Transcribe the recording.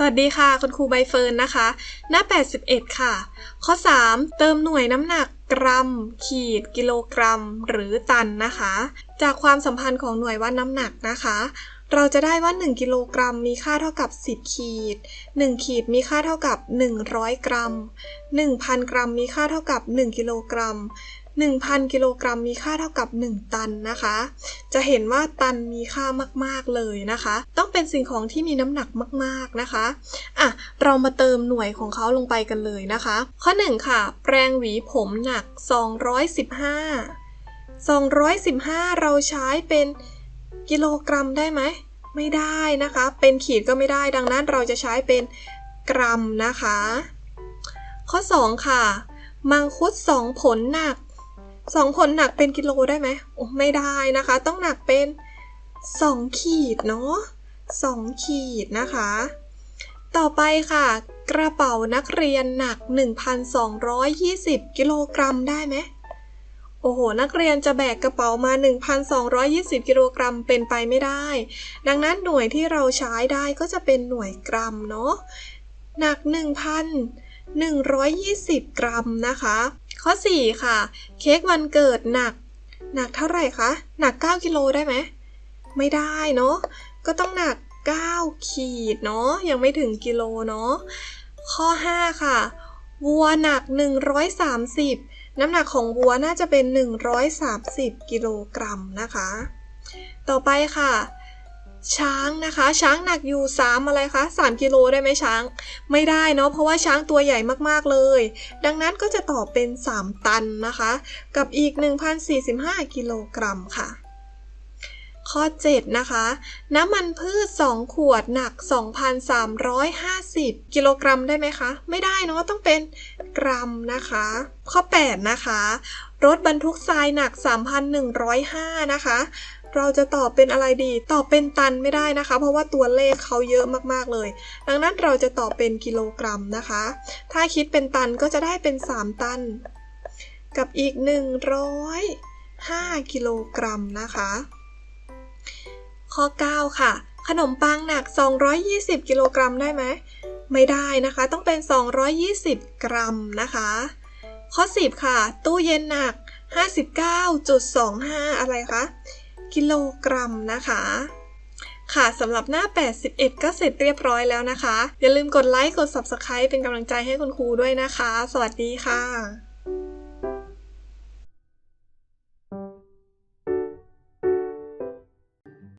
สวัสดีค่ะ คุณครูใบเฟิร์นนะคะ หน้า 81 ค่ะ ข้อ 3 เติมหน่วยน้ำหนักกรัม ขีด กิโลกรัม หรือตันนะคะ จากความสัมพันธ์ของหน่วยวัดน้ำหนักนะคะ เราจะได้ว่า 1 กิโลกรัมมีค่าเท่ากับ 10 ขีด 1 ขีดมีค่าเท่ากับ 100 กรัม 1,000 กรัมมีค่าเท่ากับ 1 กิโลกรัม 1,000 กิโลกรัมมีค่าเท่ากับ 1 ตันนะคะ จะเห็นว่าตันมีค่ามากๆเลยนะคะ ต้องเป็นสิ่งของที่มีน้ำหนักมากๆนะคะอะเรามาเติมหน่วยของเขาลงไปกันเลยนะคะ ข้อ 1 ค่ะ แปรงหวีผมหนัก 215 215 เราใช้เป็นกิโลกรัมได้ไหม ไม่ได้นะคะ เป็นขีดก็ไม่ได้ดังนั้นเราจะใช้เป็นกรัมนะคะ ข้อ 2 ค่ะ มังคุด 2 ผลหนัก สองผลหนักเป็นกิโลได้ไหมโอ้ไม่ได้นะคะ ต้องหนักเป็น 2 ขีดเนาะ2ขีดนะคะ ต่อไปค่ะ กระเป๋านักเรียนหนัก 1,220 กิโลกรัมได้ไหมโอ้โห นักเรียนจะแบกกระเป๋ามา 1,220 กิโลกรัมเป็นไปไม่ได้ ดังนั้นหน่วยที่เราใช้ได้ก็จะเป็นหน่วยกรัมเนาะ หนัก 1,120 กรัมนะคะ ข้อ 4 ค่ะ เค้กวันเกิดหนัก หนักเท่าไหร่คะ หนัก 9 กิโลได้ไหม ไม่ได้เนาะ ก็ต้องหนัก 9 ขีดเนาะ ยังไม่ถึงกิโลเนาะ ข้อ 5 ค่ะ วัวหนัก 130 น้ำหนักของวัวน่าจะเป็น 130 กิโลกรัมนะคะ ต่อไปค่ะ ช้างนะคะ ช้างหนักอยู่ 3 อะไรคะ3กิโลได้ไหมช้าง ไม่ได้เนาะเพราะว่าช้างตัวใหญ่มากๆเลย ดังนั้นก็จะตอบเป็น 3 ตันนะคะ กับอีก 1,045 กิโลกรัมค่ะข้อ 7 นะคะ น้ำมันพืช 2 ขวดหนัก 2,350 กิโลกรัมได้ไหมคะ ไม่ได้เนาะต้องเป็นกรัมนะคะ ข้อ 8 นะคะ รถบรรทุกทรายหนัก 3,105 นะคะ เราจะตอบเป็นอะไรดี ตอบเป็นตันไม่ได้นะคะ เพราะว่าตัวเลขเขาเยอะมากๆเลย ดังนั้นเราจะตอบเป็นกิโลกรัมนะคะ ถ้าคิดเป็นตันก็จะได้เป็น 3 ตัน กับอีก 105 กิโลกรัมนะคะ ข้อ 9 ค่ะ ขนมปังหนัก 220 กิโลกรัมได้ไหม ไม่ได้นะคะ ต้องเป็น 220 กรัมนะคะ ข้อ 10 ค่ะ ตู้เย็นหนัก 59.25 อะไรคะ กิโลกรัมนะคะค่ะสำหรับหน้า 81 ก็เสร็จเรียบร้อยแล้วนะคะ อย่าลืมกดไลค์ กด Subscribe เป็นกำลังใจให้คุณครูด้วยนะคะ สวัสดีค่ะ